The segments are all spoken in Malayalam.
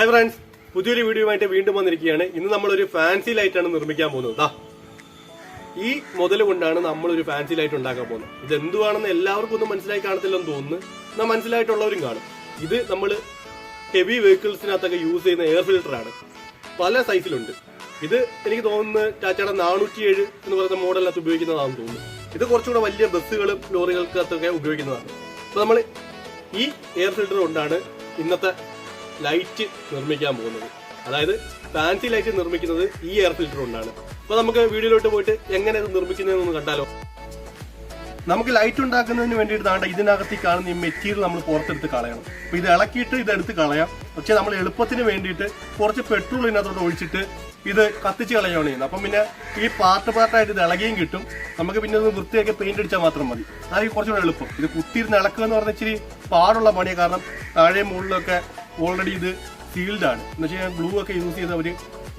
ഹായ് ഫ്രണ്ട്സ് പുതിയൊരു വീഡിയോയുമായിട്ട് വീണ്ടും വന്നിരിക്കുകയാണ്. ഇന്ന് നമ്മളൊരു ഫാൻസി ലൈറ്റാണ് നിർമ്മിക്കാൻ പോകുന്നത്. ദാ. ഈ മുതൽ കൊണ്ടാണ് നമ്മൾ ഒരു ഫാൻസി ലൈറ്റ് ഉണ്ടാക്കാൻ പോകുന്നത്. ഇത് എന്തുവാണെന്ന് എല്ലാവർക്കും ഒന്നും മനസ്സിലായി കാണത്തില്ലെന്ന് തോന്നുന്നു. എന്നാൽ മനസ്സിലായിട്ടുള്ളവരും കാണും. ഇത് നമ്മൾ ഹെവി വെഹിക്കിൾസിനകത്തൊക്കെ യൂസ് ചെയ്യുന്ന എയർ ആണ്. പല സൈസിലുണ്ട് ഇത് എനിക്ക് തോന്നുന്നു ടാറ്റയുടെ നാനൂറ്റി ഏഴ് എന്ന് പറയുന്ന മോഡലിനകത്ത് ഉപയോഗിക്കുന്നതാണെന്ന് തോന്നുന്നു. ഇത് കുറച്ചുകൂടെ വലിയ ബസ്സുകളും ലോറികൾക്കകത്തൊക്കെ ഉപയോഗിക്കുന്നതാണ്. അപ്പോൾ നമ്മൾ ഈ എയർ ഫിൽറ്റർ കൊണ്ടാണ് ഇന്നത്തെ ലൈറ്റ് നിർമ്മിക്കാൻ പോകുന്നത്. അതായത് ഫാൻസി ലൈറ്റ് നിർമ്മിക്കുന്നത് ഈ എയർ ഫിൽറ്റർ കൊണ്ടാണ്. അപ്പൊ നമുക്ക് വീഡിയോയിലോട്ട് പോയിട്ട് എങ്ങനെ ഇത് നിർമ്മിക്കുന്നതെന്ന് കണ്ടാലോ. നമുക്ക് ലൈറ്റ് ഉണ്ടാക്കുന്നതിന് വേണ്ടിയിട്ട് താണ്ട ഇതിനകത്ത് ഈ കാണുന്ന ഈ മെറ്റീരിയൽ നമ്മൾ പുറത്തെടുത്ത് കളയണം. അപ്പൊ ഇത് ഇളക്കിയിട്ട് ഇത് എടുത്ത് കളയാം. പക്ഷെ നമ്മൾ എളുപ്പത്തിന് വേണ്ടിയിട്ട് കുറച്ച് പെട്രോൾ ഇതിനകത്തോട്ട് ഒഴിച്ചിട്ട് ഇത് കത്തിച്ച് കളയുകയാണ് ചെയ്യുന്നത്. അപ്പം പിന്നെ ഈ പാർട്ട് പാർട്ടായിട്ട് ഇത് ഇളകിയും കിട്ടും. നമുക്ക് പിന്നെ ഒന്ന് വൃത്തിയാക്കി പെയിന്റ് അടിച്ചാൽ മാത്രം മതി. അതായത് കുറച്ചുകൂടെ എളുപ്പം. ഇത് കുത്തിയിരുന്ന് ഇളക്കുക എന്ന് പറഞ്ഞാൽ ഇച്ചിരി പാടുള്ള പണിയാണ് കാരണം താഴെ മുകളിലൊക്കെ ഓൾറെഡി ഇത് സീൽഡ് ആണ്. എന്ന് വെച്ചാൽ ഗ്ലൂ ഒക്കെ യൂസ് ചെയ്ത് അവർ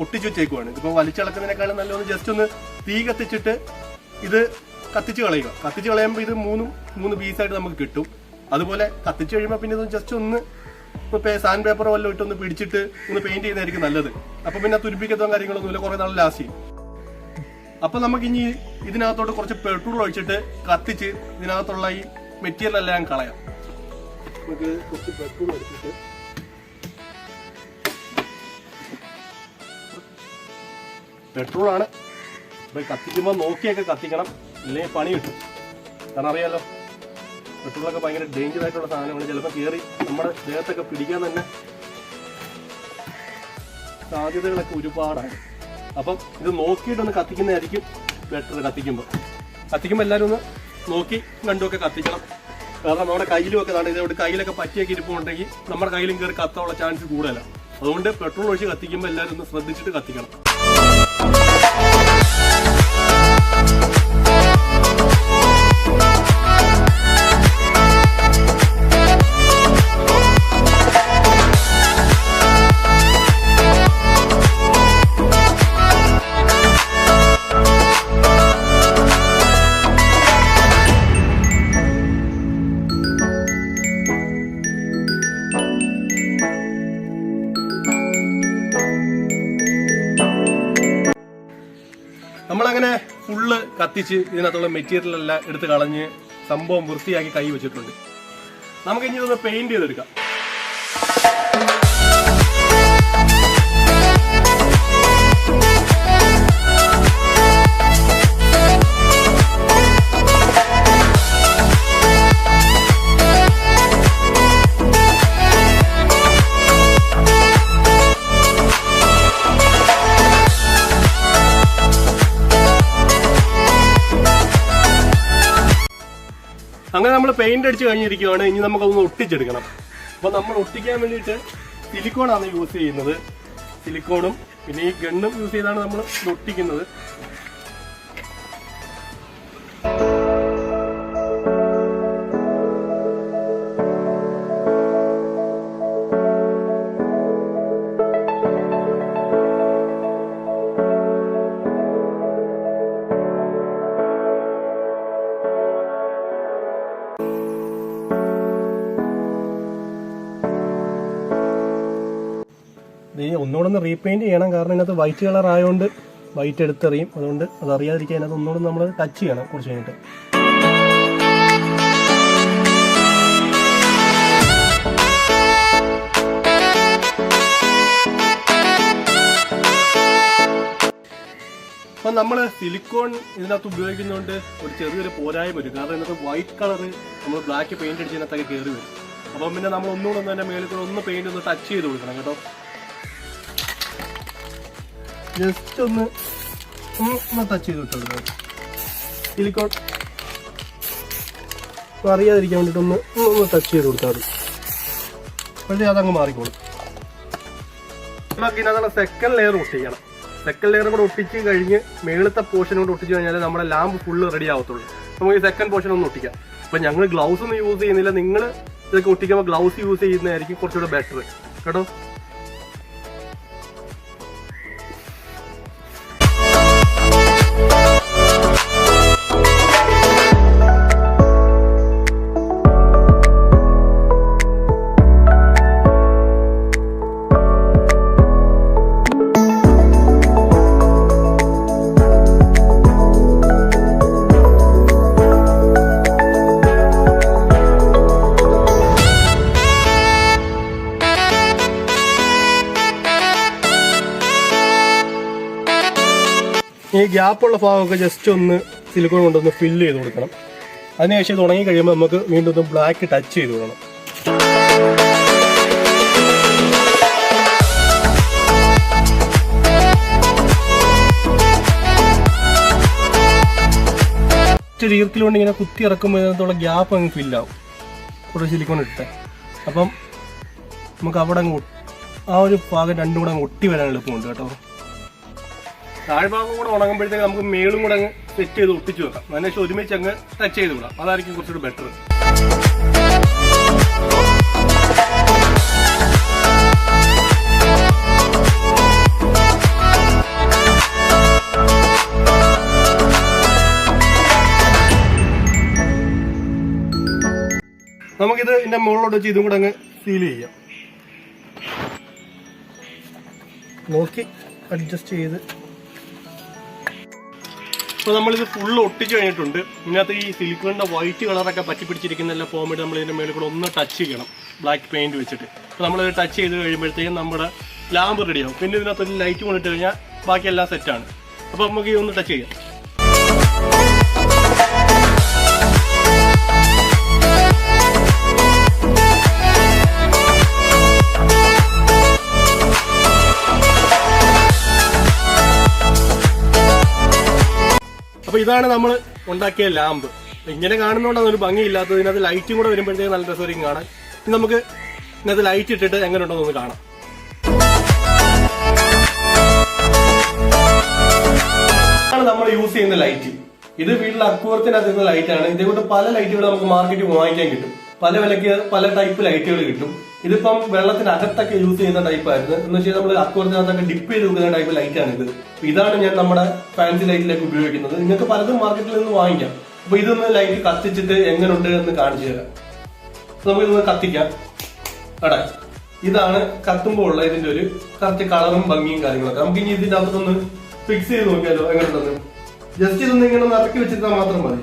ഒട്ടിച്ചു വെച്ചേക്കുവാണ്. ഇപ്പം വലിച്ചിളക്കുന്നതിനേക്കാളും നല്ലൊന്ന് ജസ്റ്റ് ഒന്ന് തീ കത്തിച്ചിട്ട് ഇത് കത്തിച്ച് കളയുക. കത്തിച്ച് കളയുമ്പോൾ ഇത് മൂന്നും മൂന്ന് പീസായിട്ട് നമുക്ക് കിട്ടും. അതുപോലെ കത്തിച്ച് കഴിയുമ്പോൾ പിന്നെ ഇത് ജസ്റ്റ് ഒന്ന് സാൻഡ് പേപ്പറോ വല്ലതും ഇട്ടൊന്ന് പിടിച്ചിട്ട് ഒന്ന് പെയിന്റ് ചെയ്യുന്നതായിരിക്കും നല്ലത്. അപ്പോൾ പിന്നെ തുരുപ്പിക്കത്തോ കാര്യങ്ങളൊന്നുമില്ല. കുറേ നാൾ ലാസ്റ്റ് ചെയ്യും. അപ്പോൾ നമുക്ക് ഇനി ഇതിനകത്തോട്ട് കുറച്ച് പെട്രോൾ ഒഴിച്ചിട്ട് കത്തിച്ച് ഇതിനകത്തുള്ള ഈ മെറ്റീരിയൽ എല്ലാം കളയാം. നമുക്ക് കുറച്ച് പെട്രോൾ ഒഴിച്ചിട്ട് പെട്രോൾ ആണ് ഇപ്പൊ കത്തിക്കുമ്പോൾ നോക്കിയൊക്കെ കത്തിക്കണം. ഇല്ലെങ്കിൽ പണി കിട്ടും. കാരണം അറിയാലോ പെട്രോളൊക്കെ ഭയങ്കര ഡേഞ്ചർ ആയിട്ടുള്ള സാധനമാണ്. ചിലപ്പോൾ കയറി നമ്മുടെ ദേഹത്തൊക്കെ പിടിക്കാൻ തന്നെ സാധ്യതകളൊക്കെ ഒരുപാടാണ്. അപ്പം ഇത് നോക്കിയിട്ടൊന്ന് കത്തിക്കുന്നതായിരിക്കും ബെറ്റർ കത്തിക്കുമ്പോൾ കത്തിക്കുമ്പോൾ എല്ലാവരും ഒന്ന് നോക്കി കണ്ടുമൊക്കെ കത്തിക്കണം. കാരണം നമ്മുടെ കയ്യിലും ഒക്കെ നടന്നത് ഇതോട് കയ്യിലൊക്കെ പറ്റിയൊക്കെ ഇരിപ്പുണ്ടെങ്കിൽ നമ്മുടെ കയ്യിലും കയറി കത്താനുള്ള ചാൻസ് കൂടുതലാണ് അതുകൊണ്ട് പെട്രോൾ ഒഴിച്ച് കത്തിക്കുമ്പോൾ എല്ലാവരും ഒന്ന് ശ്രദ്ധിച്ചിട്ട് കത്തിക്കണം. Thank ഫുള്ള് കത്തിച്ച് ഇതിനകത്തുള്ള മെറ്റീരിയൽ എല്ലാം എടുത്ത് കളഞ്ഞ് സംഭവം വൃത്തിയാക്കി കൈ വെച്ചിട്ടുണ്ട്. നമുക്ക് ഇനി ഇതൊന്ന് പെയിന്റ് ചെയ്തെടുക്കാം. അങ്ങനെ നമ്മൾ പെയിന്റ് അടിച്ച് കഴിഞ്ഞിരിക്കുകയാണ് ഇനി നമുക്കതൊന്ന് ഒട്ടിച്ചെടുക്കണം. അപ്പോൾ നമ്മൾ ഒട്ടിക്കാൻ വേണ്ടിയിട്ട് സിലിക്കോണാണ് യൂസ് ചെയ്യുന്നത്. സിലിക്കോണും പിന്നെ ഈ ഗണ്ണും യൂസ് ചെയ്താണ് നമ്മൾ ഒട്ടിക്കുന്നത്. ഇത് ഒന്നുകൂടെ ഒന്ന് റീപെയിന്റ് ചെയ്യണം. കാരണം ഇതിനകത്ത് വൈറ്റ് കളർ ആയതുകൊണ്ട് വൈറ്റ് എടുത്തെറിയും. അതുകൊണ്ട് അതറിയാതിരിക്കാൻ അതിനകത്ത് ഒന്നുകൂടെ നമ്മൾ ടച്ച് ചെയ്യണം കുറച്ച് കഴിഞ്ഞിട്ട്. അപ്പം നമ്മൾ സിലിക്കോൺ ഇതിനകത്ത് ഉപയോഗിക്കുന്നതുകൊണ്ട് ഒരു ചെറിയൊരു പോരായ്മ വരും. കാരണം ഇതിനകത്ത് വൈറ്റ് കളർ നമ്മൾ ബ്ലാക്ക് പെയിന്റ് അടിച്ചതിനകത്തൊക്കെ കയറി വരും. അപ്പം പിന്നെ നമ്മൾ ഒന്നുകൂടെ ഒന്ന് തന്നെ മേളിൽ കൂടെ ഒന്ന് പെയിന്റ് ഒന്ന് ടച്ച് ചെയ്ത് കൊടുക്കണം കേട്ടോ. ജസ്റ്റ് ഒന്ന് ഒന്ന് ടച്ച് ചെയ്ത് വിട്ടോ സിലിക്കോൺ അറിയാതിരിക്കാൻ വേണ്ടിയിട്ട് ഒന്ന് ഒന്ന് ടച്ച് ചെയ്ത് കൊടുത്താൽ മതി. പക്ഷേ അതങ്ങ് മാറിക്കോളും. നമുക്ക് സെക്കൻഡ് ലെയർ ഒട്ടിക്കണം. സെക്കൻഡ് ലെയർ കൂടെ ഒട്ടിച്ച് കഴിഞ്ഞ് മേളത്തെ പോർഷൻ കൂടെ ഒട്ടിച്ച് കഴിഞ്ഞാൽ നമ്മുടെ ലാമ്പ് ഫുള്ള് റെഡി ആവത്തുള്ളൂ. നമുക്ക് ഈ സെക്കൻഡ് പോർഷൻ ഒന്ന് ഒട്ടിക്കാം. അപ്പം ഞങ്ങൾ ഗ്ലൗസ് ഒന്നും യൂസ് ചെയ്യുന്നില്ല. നിങ്ങൾ ഇതൊക്കെ ഒട്ടിക്കുമ്പോൾ ഗ്ലൗസ് യൂസ് ചെയ്യുന്നതായിരിക്കും കുറച്ചുകൂടെ ബെറ്റർ കേട്ടോ? ഈ ഗ്യാപ്പുള്ള ഭാഗമൊക്കെ ജസ്റ്റ് ഒന്ന് സിലിക്കോൺ കൊണ്ടൊന്ന് ഫില്ല് ചെയ്ത് കൊടുക്കണം. അതിനുശേഷം ഇത് ഉണങ്ങി കഴിയുമ്പോൾ നമുക്ക് വീണ്ടും ഒന്ന് ബ്ലാക്ക് ടച്ച് ചെയ്ത് കൊടുക്കണം. കൊണ്ട് ഇങ്ങനെ കുത്തി ഇറക്കുമ്പോൾ ഗ്യാപ്പ് അങ്ങ് ഫില്ലാവും കുറച്ച് സിലിക്കോൺ ഇട്ട്. അപ്പം നമുക്ക് അവിടെ അങ്ങ് ആ ഒരു ഭാഗം രണ്ടും കൂടെ അങ്ങ് ഒട്ടി വരാൻ എളുപ്പമുണ്ട് കേട്ടോ. താഴ്ഭാഗം കൂടെ ഉണങ്ങുമ്പോഴത്തേക്ക് നമുക്ക് മേളും കൂടെ അങ്ങ് സെറ്റ് ചെയ്ത് ഒട്ടിച്ചു വെക്കാം. അതിനുശേഷം ഒരുമിച്ച് അങ്ങ് ടച്ച് ചെയ്ത് വിടാം. അതായിരിക്കും കുറച്ചുകൂടി ബെറ്റർ നമുക്കിത് ഇതിന്റെ മുകളിലോട്ട് വെച്ച് ഇതും കൂടെ അങ്ങ് സീൽ ചെയ്യാം. നോക്കി അഡ്ജസ്റ്റ് ചെയ്ത് ഇപ്പോൾ നമ്മളിത് ഫുള്ള് ഒട്ടിച്ച് കഴിഞ്ഞിട്ടുണ്ട്. ഇതിനകത്ത് ഈ സിലിക്കോണിന്റെ വൈറ്റ് കളറൊക്കെ പറ്റി പിടിച്ചിരിക്കുന്ന എല്ലാ ഫോമിട്ട് നമ്മൾ ഇതിന്റെ മേളിൽ കൂടെ ഒന്ന് ടച്ച് ചെയ്യണം. ബ്ലാക്ക് പെയിന്റ് വെച്ചിട്ട്. അപ്പോൾ നമ്മൾ ടച്ച് ചെയ്ത് കഴിയുമ്പോഴത്തേക്കും നമ്മുടെ ലാമ്പ് റെഡിയാവും പിന്നെ ഇതിനകത്ത് ഒരു ലൈറ്റ് കൊണ്ടിട്ട് കഴിഞ്ഞാൽ ബാക്കി എല്ലാം സെറ്റാണ് അപ്പോൾ നമുക്ക് ഈ ഒന്ന് ടച്ച് ചെയ്യാം. അപ്പൊ ഇതാണ് നമ്മൾ ഉണ്ടാക്കിയ ലാമ്പ്. ഇങ്ങനെ കാണുന്നതുകൊണ്ടാണ് ഒരു ഭംഗിയില്ലാത്തത് ഇതിനകത്ത് ലൈറ്റും കൂടെ വരുമ്പോഴത്തേക്ക് നല്ല രസമായിരിക്കും ഇനി നമുക്ക് ഇതിനകത്ത് ലൈറ്റ് ഇട്ടിട്ട് എങ്ങനെ ഉണ്ടെന്ന് ഒന്ന് കാണാം. ആണ് നമ്മൾ യൂസ് ചെയ്യുന്ന ലൈറ്റ് ഇത് വീട്ടിൽ അക്കൂറത്തിനകത്ത് ലൈറ്റ് ആണ്. ഇതേകൊണ്ട് പല ലൈറ്റുകൾ നമുക്ക് മാർക്കറ്റിൽ വാങ്ങിക്കാൻ കിട്ടും. പല വിലക്ക് പല ടൈപ്പ് ലൈറ്റുകൾ കിട്ടും. ഇതിപ്പം വെള്ളത്തിനകത്തൊക്കെ യൂസ് ചെയ്യുന്ന ടൈപ്പ് ആയിരുന്നു. എന്ന് വെച്ചാൽ നമ്മൾ അക്കൂറത്തിനകത്തൊക്കെ ഡിപ്പ് ചെയ്ത് വെക്കുന്ന ടൈപ്പ് ലൈറ്റ് ആണ് ഇത് ഇതാണ് ഞാൻ നമ്മുടെ ഫാൻസി ലൈറ്റിലേക്ക് ഉപയോഗിക്കുന്നത്. നിങ്ങൾക്ക് പലതും മാർക്കറ്റിൽ നിന്ന് വാങ്ങിക്കാം. അപ്പൊ ഇതൊന്ന് ലൈറ്റ് കത്തിച്ചിട്ട് എങ്ങനെയുണ്ട് എന്ന് കാണിച്ചു തരാം. നമുക്ക് നമുക്കിതൊന്ന് കത്തിക്കാം. അടാ ഇതാണ് കത്തുമ്പോൾ ഉള്ള ഇതിന്റെ ഒരു കറക്റ്റ് കളറും ഭംഗിയും കാര്യങ്ങളൊക്കെ. നമുക്ക് ഇനി ഇതിന്റെ അകത്തൊന്ന് ഫിക്സ് ചെയ്ത് നോക്കിയാലോ? എങ്ങനെയുണ്ടെന്ന്? ജസ്റ്റ് ഇതൊന്ന് ഇങ്ങനെ ഒന്ന് വെച്ചിരുന്നാൽ മാത്രം മതി.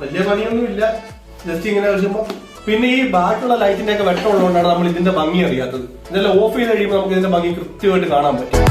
വലിയ പണിയൊന്നുമില്ല. ജസ്റ്റ് ഇങ്ങനെ വെച്ചുമ്പോ പിന്നെ ഈ ബാക്കിയുള്ള ലൈറ്റിന്റെ ഒക്കെ വെട്ടം ഉള്ളതുകൊണ്ടാണ് നമ്മൾ ഇതിന്റെ ഭംഗി അറിയാത്തത്. ഇതെല്ലാം ഓഫ് ചെയ്ത് കഴിയുമ്പോൾ നമുക്ക് ഇതിന്റെ ഭംഗി കൃത്യമായിട്ട് കാണാൻ പറ്റും.